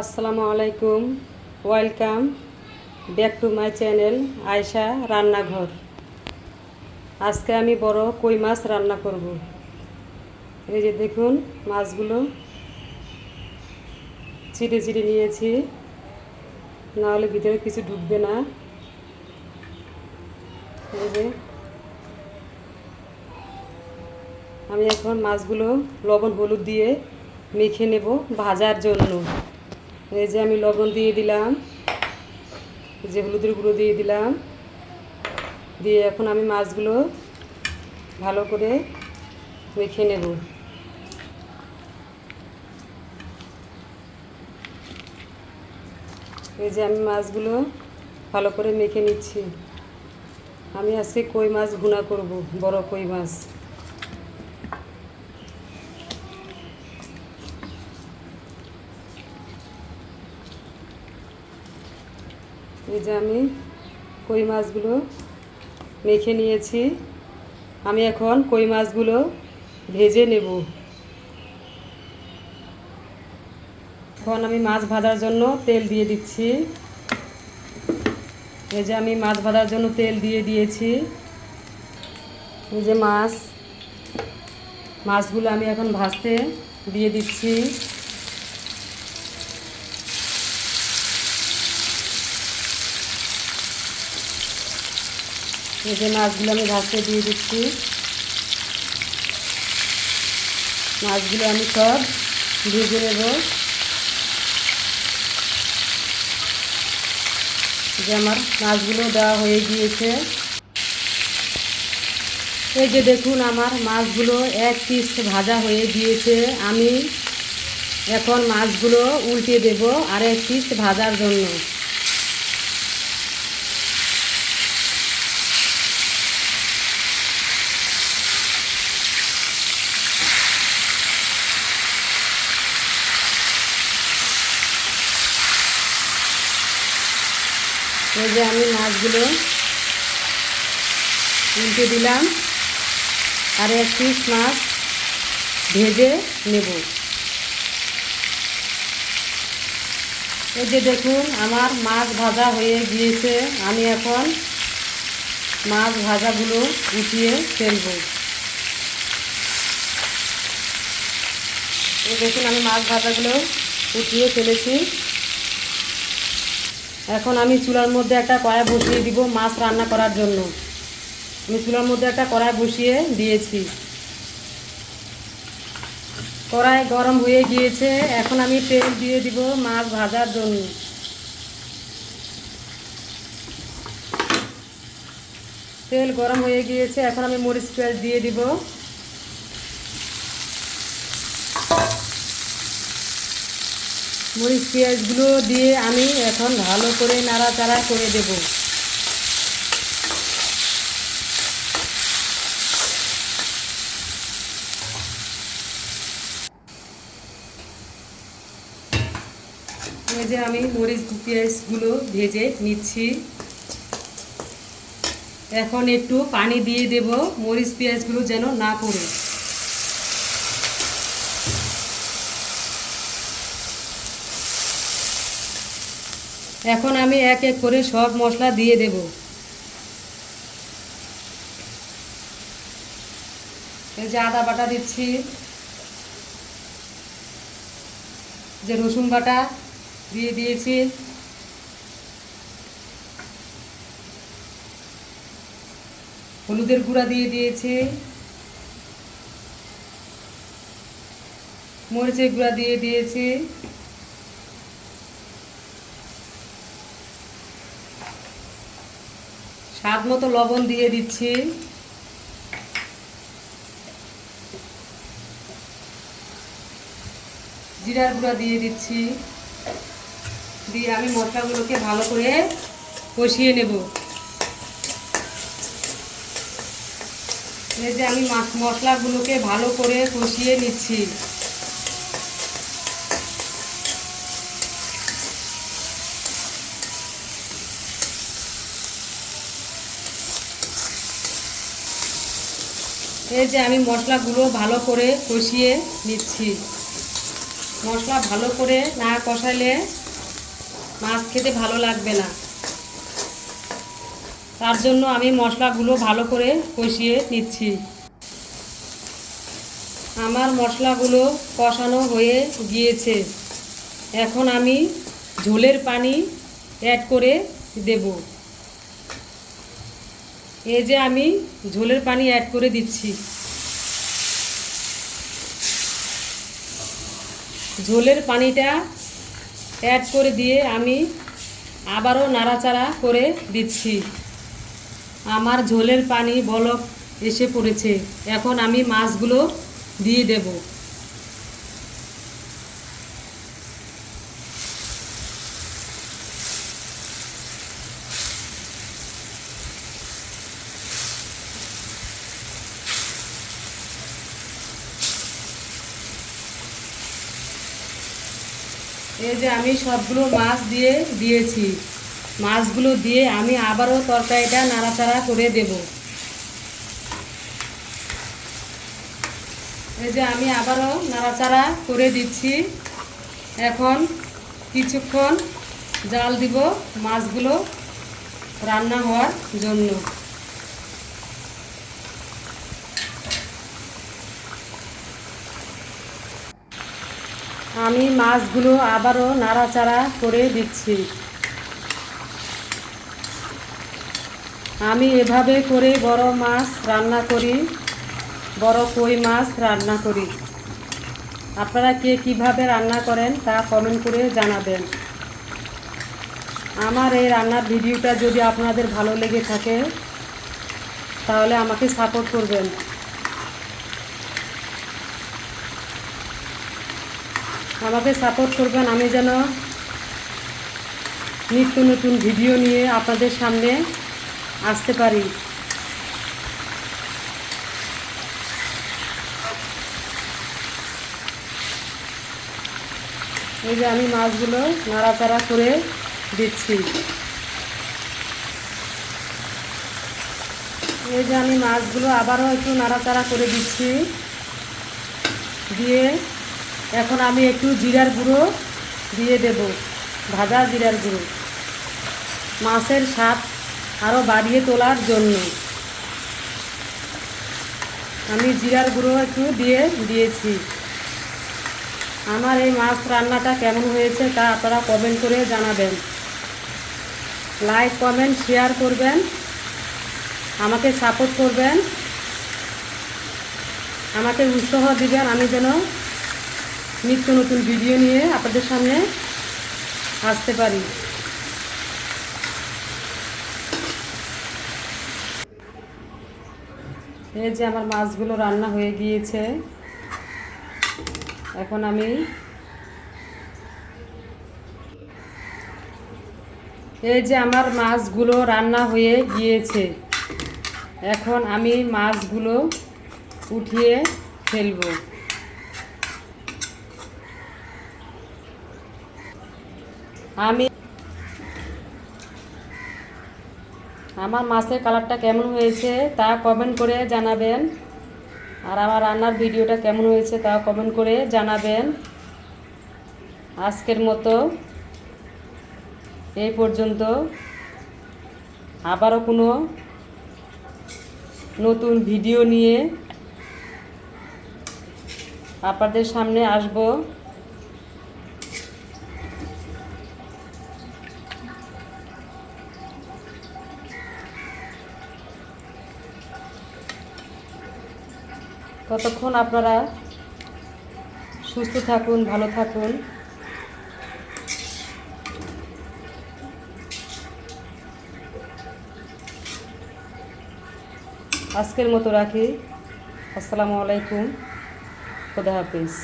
আসসালামু আলাইকুম। Welcome back to my channel Ayesha রান্নাঘর। আজকে আমি বড় কই মাছ রান্না করব। এই যে দেখুন মাছগুলো চিড়ে চিড়ে নিয়েছি। নাহলে ভিতরে কিছু ঢুকবে না। এই যে আমি এখন মাছগুলো লবণ হলুদ দিয়ে মেখে নেব ভাজার জন্য। এই যে আমি লবণ দিয়ে দিলাম, এই যে হলুদের গুঁড়ো দিয়ে দিলাম। দিয়ে এখন আমি মাছগুলো ভালো করে মেখে নেব। এই যে আমি মাছগুলো ভালো করে মেখে নিচ্ছি। আমি আজকে কই মাছ ভুনা করব, বড় কই মাছ? এই যে আমি কই মাছগুলো মেখে নিয়েছি, আমি এখন কই মাছগুলো ভেজে নেব। এখন আমি মাছ ভাজার জন্য তেল দিয়ে দিচ্ছি। এই যে আমি মাছ ভাজার জন্য তেল দিয়ে দিয়েছি। এই যে মাছ, মাছগুলো আমি এখন ভাজতে দিয়ে দিচ্ছি। এই যে মাছগুলো আমি ভাজতে দিয়ে দিচ্ছি। মাছগুলো আমি সব ভেজে নেব। যে আমার মাছগুলো দেওয়া হয়ে গিয়েছে। এই যে দেখুন আমার মাছগুলো এক পিস ভাজা হয়ে গিয়েছে। আমি এখন মাছগুলো উল্টে দেব আর এক পিস ভাজার জন্য। এই যে আমি মাছগুলো উল্টে দিলাম। আর এক পিস মাছ ভেজে নেব। এই যে দেখুন, আমার মাছ ভাজা হয়ে গিয়েছে। আমি এখন মাছ ভাজাগুলো উঠিয়ে ফেলব। এই দেখুন, আমি মাছ ভাজাগুলো উঠিয়ে ফেলেছি। এখন আমি চুলার মধ্যে একটা কড়াই বসিয়ে দিব মাছ রান্না করার জন্য। আমি চুলার মধ্যে একটা কড়াই বসিয়ে দিয়েছি। কড়াই গরম হয়ে গিয়েছে, এখন আমি তেল দিয়ে দিব মাছ ভাজার জন্য। তেল গরম হয়ে গিয়েছে, এখন আমি মরিচ পেঁয়াজ দিয়ে দিব। মরিচ পেঁয়াজগুলো দিয়ে আমি এখন ভালো করে নাড়াচাড়া করে দেব। যে আমি মরিচ পেঁয়াজগুলো ভেজে নিচ্ছি। এখন একটু পানি দিয়ে দেব মরিচ পেঁয়াজগুলো যেন না পড়ে। এখন আমি এক এক করে সব মশলা দিয়ে দেব। এই যে আদা বাটা দিচ্ছি, যে রসুন বাটা দিয়ে দিয়েছি। হলুদের গুঁড়া দিয়ে দিয়েছি। মরিচের গুঁড়া দিয়ে দিয়েছি। স্বাদ মতো লবণ দিয়ে দিচ্ছি। জিরার গুঁড়া দিয়ে দিচ্ছি। দিয়ে আমি মশলাগুলোকে ভালো করে কষিয়ে নেব। এই যে আমি মশলাগুলোকে ভালো করে কষিয়ে নিচ্ছি। এই যে আমি মশলাগুলো ভালো করে কষিয়ে নিচ্ছি। মশলা ভালো করে না কষাইলে মাছ খেতে ভালো লাগবে না। তার জন্য আমি মশলাগুলো ভালো করে কষিয়ে নিচ্ছি। আমার মশলাগুলো কষানো হয়ে গিয়েছে। এখন আমি ঝোলের পানি অ্যাড করে দেব। এই যে আমি ঝোলের পানি অ্যাড করে দিচ্ছি। ঝোলের পানিটা অ্যাড করে দিয়ে আমি আবারও নাড়াচাড়া করে দিচ্ছি। আমার ঝোলের পানি বলক এসে পড়েছে। এখন আমি মাছগুলো দিয়ে দেব। এই যে আমি সবগুলো মাছ দিয়ে দিয়েছি। মাছগুলো দিয়ে আমি আবারও তরকারিটা নাড়াচাড়া করে দেব। এই যে আমি আবারও নাড়াচাড়া করে দিচ্ছি। এখন কিছুক্ষণ জাল দিব মাছগুলো রান্না হওয়ার জন্য। আমি মাছগুলো আবারও নাড়াচাড়া করে দিচ্ছি। আমি এভাবে করে বড় মাছ রান্না করি, বড় কই মাছ রান্না করি। আপনারা কে কীভাবে রান্না করেন তা কমেন্ট করে জানাবেন। আমার এই রান্নার ভিডিওটা যদি আপনাদের ভালো লেগে থাকে, তাহলে আমাকে সাপোর্ট করবেন। আমাকে সাপোর্ট করবেন, আমি যেন নিত্য নতুন ভিডিও নিয়ে আপনাদের সামনে আসতে পারি। এই যে আমি মাছগুলো নাড়াচাড়া করে দিচ্ছি। এই যে আমি মাছগুলো আবারও একটু নাড়াচাড়া করে দিচ্ছি। দিয়ে এখন আমি একটু জিরার গুঁড়ো দিয়ে দেব, ভাজা জিরার গুঁড়ো। মাছের স্বাদ আরও বাড়িয়ে তোলার জন্য। আমি জিরার গুঁড়ো একটু দিয়ে দিয়েছি। আমার এই মাছ রান্নাটা কেমন হয়েছে তা আপনারা কমেন্ট করে জানাবেন। লাইক কমেন্ট শেয়ার করবেন। আমাকে সাপোর্ট করবেন। আমাকে উৎসাহ দিবেন। আমি যেন নিত্য নতুন ভিডিও নিয়ে আপনাদের সামনে আসতে পারি। এই যে আমার মাছগুলো রান্না হয়ে গিয়েছে। এখন আমি এই যে আমার মাছগুলো রান্না হয়ে গিয়েছে। এখন আমি মাছগুলো উঠিয়ে ফেলব। আমি আমার মাছের কালারটা কেমন হয়েছে তা কমেন্ট করে জানাবেন। আর আমার রান্নার ভিডিওটা কেমন হয়েছে তা কমেন্ট করে জানাবেন। আজকের মতো এই পর্যন্ত। আবারও কোনো নতুন ভিডিও নিয়ে আপনাদের সামনে আসব। ততক্ষণ আপনারা সুস্থ থাকুন ভালো থাকুন। আজকের মতো রাখি। আসসালামু আলাইকুম। খুদা হাফিজ।